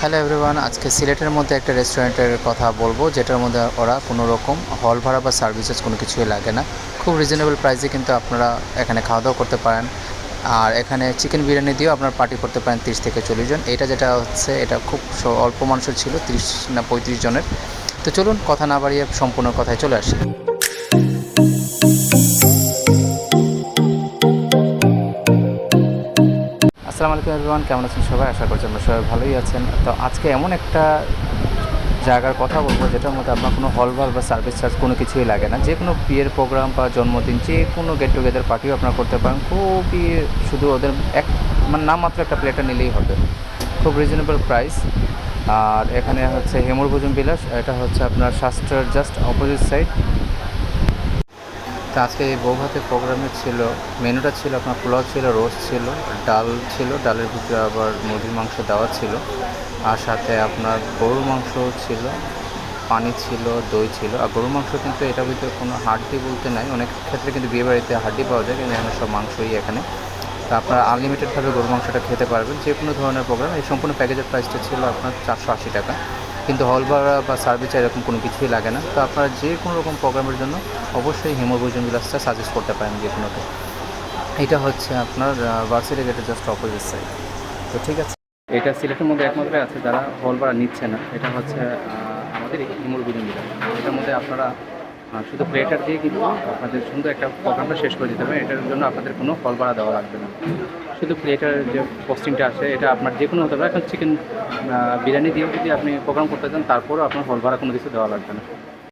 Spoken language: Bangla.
হ্যালো এভরিওয়ান, আজকে সিলেটের মধ্যে একটা রেস্টুরেন্টের কথা বলব, যেটার মধ্যে ওরা কোনো রকম হল ভাড়া বা সার্ভিসেস কোনো কিছুই লাগে না। খুব রিজনেবল প্রাইসে কিন্তু আপনারা এখানে খাওয়া দাওয়া করতে পারেন। আর এখানে চিকেন বিরিয়ানি দিয়েও আপনার পার্টি করতে পারেন তিরিশ থেকে চল্লিশ জন। এটা যেটা হচ্ছে, এটা খুব অল্প মানুষের ছিল, তিরিশ না পঁয়ত্রিশ জনের। তো চলুন, কথা না বাড়িয়ে সম্পূর্ণ কথায় চলে আসি। আসসালামু আলাইকুম এভরিওয়ান, কেমন আছেন সবাই? আশা করছি আমরা সবাই ভালোই আছেন। তো আজকে এমন একটা জায়গার কথা বলব, যেটার মধ্যে আপনার কোনো হল ভালো বা সার্ভিস চার্জ কোনো কিছুই লাগে না। যে কোনো বিয়ের প্রোগ্রাম বা জন্মদিন যে কোনো গেট টুগেদার পার্টিও আপনারা করতে পারেন। খুবই শুধু ওদের এক মানে নামমাত্র একটা প্লেটার নিলেই হবে। খুব রিজনেবল প্রাইস আর এখানে হচ্ছে হেমর ভোজন বিলাস, এটা হচ্ছে আপনার শাস্ত্রের জাস্ট অপোজিট সাইড তো আজকে এই বৌভাতের প্রোগ্রামে ছিল, মেনুটা ছিল আপনার পোলাও ছিল, রোস্ট ছিল, ডাল ছিল, ডালের ভিতরে আবার মুরগির মাংস দেওয়া ছিল, আর সাথে আপনার গরুর মাংস ছিল, পানি ছিল, দই ছিল। আর গরুর মাংস কিন্তু এটার ভিতরে কোনো হাড্ডি বলতে নাই, অনেক ক্ষেত্রে কিন্তু বিয়ে বাড়িতে হাড্ডি পাওয়া যায়, কিন্তু এখানে সব মাংসই এখানে। তো আপনারা আনলিমিটেডভাবে গরুর মাংসটা খেতে পারবেন যে কোনো ধরনের প্রোগ্রাম এই সম্পূর্ণ প্যাকেজের প্রাইসটা ছিল আপনার চারশো আশি টাকা। কিন্তু হল ভাড়া বা সার্ভিস এরকম কোনো কিছুই লাগে না। তো আপনারা যে কোনো রকম প্রোগ্রামের জন্য অবশ্যই হিমভোজন বিলাসটা সাজেস্ট করতে পারেন যে কোনোতে। এটা হচ্ছে আপনার ভার্সিটি গেটের জাস্ট অপোজিট সাইড তো ঠিক আছে। এটা সিলেটের মধ্যে একমাত্র আছে, যারা হল ভাড়া নিচ্ছে না। এটা হচ্ছে আমাদের হিমোভোজন বিলাস। এটার মধ্যে আপনারা শুধু প্লেটার দিয়ে কিন্তু আপনাদের সুন্দর একটা প্রোগ্রামটা শেষ করে দিতে হবে। এটার জন্য আপনাদের কোনো ফল ভাড়া দেওয়া লাগবে না। শুধু প্লেটার যে পোস্টিংটা আছে, এটা আপনার যে কোনো হতে পারে। এখন চিকেন বিরিয়ানি দিয়েও যদি আপনি প্রোগ্রাম করতে চান, তারপরও আপনার হল ভাড়া কোনো কিছু দেওয়া লাগবে না।